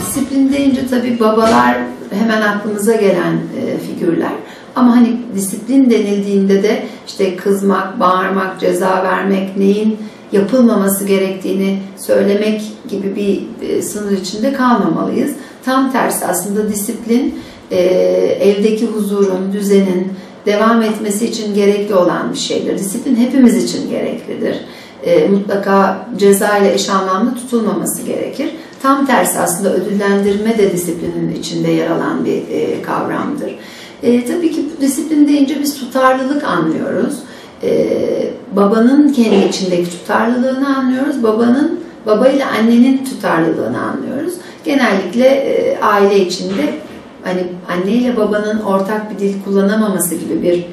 disiplin deyince tabii babalar hemen aklımıza gelen e, figürler. Ama hani disiplin denildiğinde de işte kızmak, bağırmak, ceza vermek, neyin yapılmaması gerektiğini söylemek gibi bir e, sınır içinde kalmamalıyız. Tam tersi aslında disiplin e, evdeki huzurun, düzenin devam etmesi için gerekli olan bir şeydir. Disiplin hepimiz için gereklidir. E, mutlaka ceza ile eş anlamlı tutulmaması gerekir. Tam tersi aslında ödüllendirme de disiplinin içinde yer alan bir e, kavramdır. E, tabii ki disiplin deyince biz tutarlılık anlıyoruz. E, babanın kendi içindeki tutarlılığını anlıyoruz. Babanın baba ile annenin tutarlılığını anlıyoruz. Genellikle e, aile içinde hani anne ile babanın ortak bir dil kullanamaması gibi bir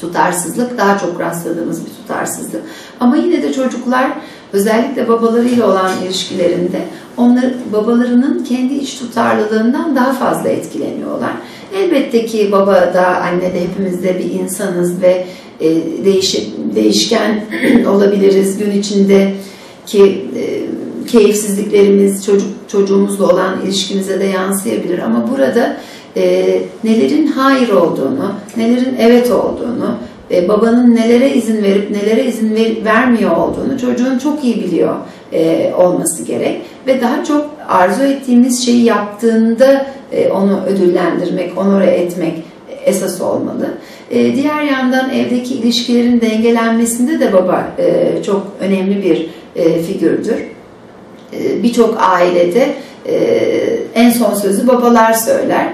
tutarsızlık daha çok rastladığımız bir tutarsızlık. Ama yine de çocuklar özellikle babalarıyla olan ilişkilerinde onlar babalarının kendi iç tutarlılığından daha fazla etkileniyorlar. Elbette ki baba da anne de hepimiz de bir insanız ve e, değiş, değişken olabiliriz gün içinde ki e, keyifsizliklerimiz çocuk çocuğumuzla olan ilişkimize de yansıyabilir ama burada e, nelerin hayır olduğunu, nelerin evet olduğunu, e, babanın nelere izin verip nelere izin ver, vermiyor olduğunu çocuğun çok iyi biliyor e, olması gerek ve daha çok arzu ettiğimiz şeyi yaptığında e, onu ödüllendirmek, onore etmek esas olmalı. E, diğer yandan evdeki ilişkilerin dengelenmesinde de baba e, çok önemli bir e, figürdür. E, Birçok ailede e, en son sözü babalar söyler.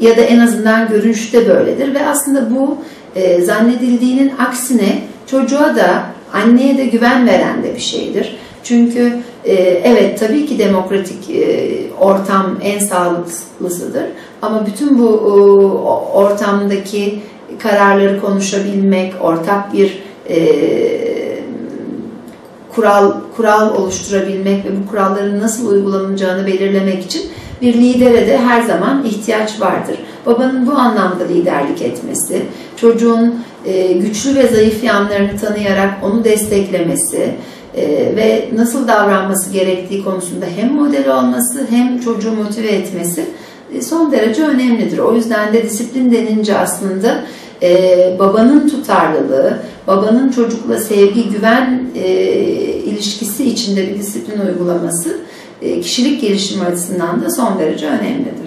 Ya da en azından görünüşte böyledir. Ve aslında bu e, zannedildiğinin aksine çocuğa da anneye de güven veren de bir şeydir. Çünkü evet tabii ki demokratik ortam en sağlıklısıdır. Ama bütün bu ortamdaki kararları konuşabilmek, ortak bir kural kural oluşturabilmek ve bu kuralların nasıl uygulanacağını belirlemek için bir lidere de her zaman ihtiyaç vardır. Babanın bu anlamda liderlik etmesi, çocuğun e, güçlü ve zayıf yanlarını tanıyarak onu desteklemesi e, ve nasıl davranması gerektiği konusunda hem model olması hem çocuğu motive etmesi e, son derece önemlidir. O yüzden de disiplin denince aslında babanın tutarlılığı, babanın çocukla sevgi, güven ilişkisi içinde bir disiplin uygulaması kişilik gelişimi açısından da son derece önemlidir.